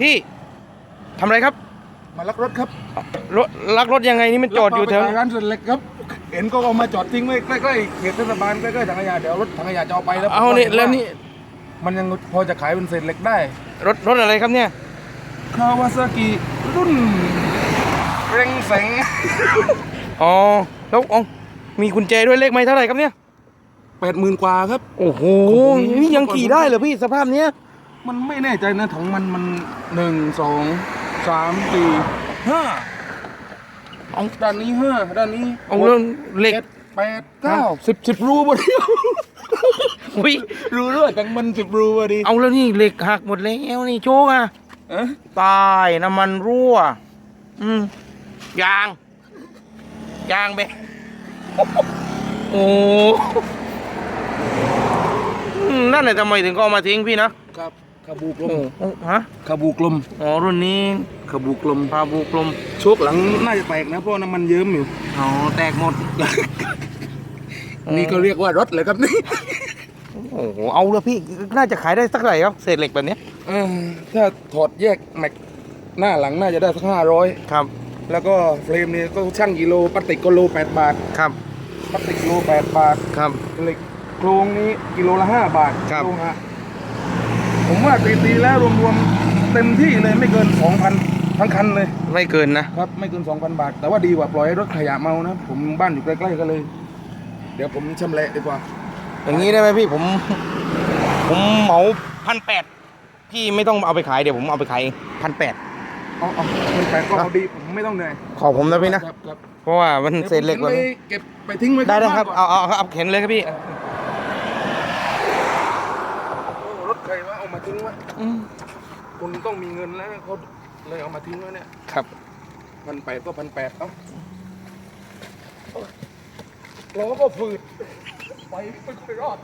พี่ทำอะไรครับ มาลักรถครับรถลักรถยังไงนี่มันจอดอยู่แถวลักมาไปขายร้านส่วนเล็กครับ เห็นก็เอามาจอดทิ้งไว้ใกล้ๆเขตเทศบาลใกล้ๆถังขยะเดี๋ยวรถถังขยะจะเอาไปแล้วเอานี่แล้วนี่มันยังพอจะขายเป็นเศษเหล็กได้รถรถอะไรครับเนี่ยคาวาซากิรุ่นเร่งแสงอ๋อแล้วอ๋อมีกุญแจด้วยเลขไม่เท่าไหร่ครับเนี่ยแปดหมื่นกว่าครับ โอ้โหโอ้โหนี่ยังขี่ได้เหรอพี่สภาพเนี้ย มันไม่แน่ใจนะถังมันมันหนึ่งสองสามสี่ห้าเอาด้านนี้ห้าด้านนี้เอาเรื่องเหล็กจ็ดแปดเก้าสิบสิบรูบเดียวอุ้ยรูด้วยทั้งมันสิบรูพอดีเอาแล้วนี่เหล็กหักหมดแล้วนี่โชกอะเอ๊ะตายน้ำมันรั่ว อืมยาง ยางไปโอ้อืมนั่นแหละทำไมถึงก็เอามาทิ้งพี่นะครับ ขบูกลโอ้มโอ้ฮะขบูกลมอ๋อรุ่นนี้ขบูกลมพาบูกลมโชคหลังน่าจะแตกนะเพราะน้ำมันเยิ้มอยู่อ๋อแตกหมด นี่ก็เรียกว่ารถเลยครับนี่โอ้โหเอาแล้วพี่น่าจะขายได้สักเท่าไหร่ครับเศษเหล็กแบบเนี้ยเออถ้าถอดแยกแม็กหน้าหลังน่าจะได้สักห้าร้อยครับ แล้วก็เฟรมนี่ก็ช่างกิโลพลาสติกก็โลแปดบาทครับพลาสติกโลแปดบาทครับเหล็กโครงนี้กิโลละห้าบาทครับโลฮะ ผมว่าตีตีๆแล้วรวมๆเต็มที่เลยไม่เกินสองพันทั้งคันเลย ไม่เกินนะครับไม่เกินสองพันบาท แต่ว่าดีกว่าปล่อยให้รถขยะเมานะ ผมบ้านอยู่ใกล้ๆกันเลย เดี๋ยวผมชำแหละดีกว่า อย่างนี้ได้ไหมพี่ผม ผมเหมาพันแปดพี่ไม่ต้องเอาไปขายเดี๋ยวผมเอาไปขายพันแปดเอาเอาเป็นแปดก็เอาดีผมไม่ต้องเหนื่อยขอผมนะพี่นะครับครับเพราะว่ามันเศษเหล็กดี๋แบยวบผมนี้เก็บไปทิ้งไว้ได้ได้ครับนเอาเอาเอาเอาเข็นเลยครับพี่ โอ้รถใครวะเอามา ทิ้งไว้อืมคุณต้องมีเงินแล้วเขาเลยเอามาทิ้งไว้เนี่ยครับพันแปดก็พันแปดเอ้าล้อก็ฝืดไปไม่ค่อยรอด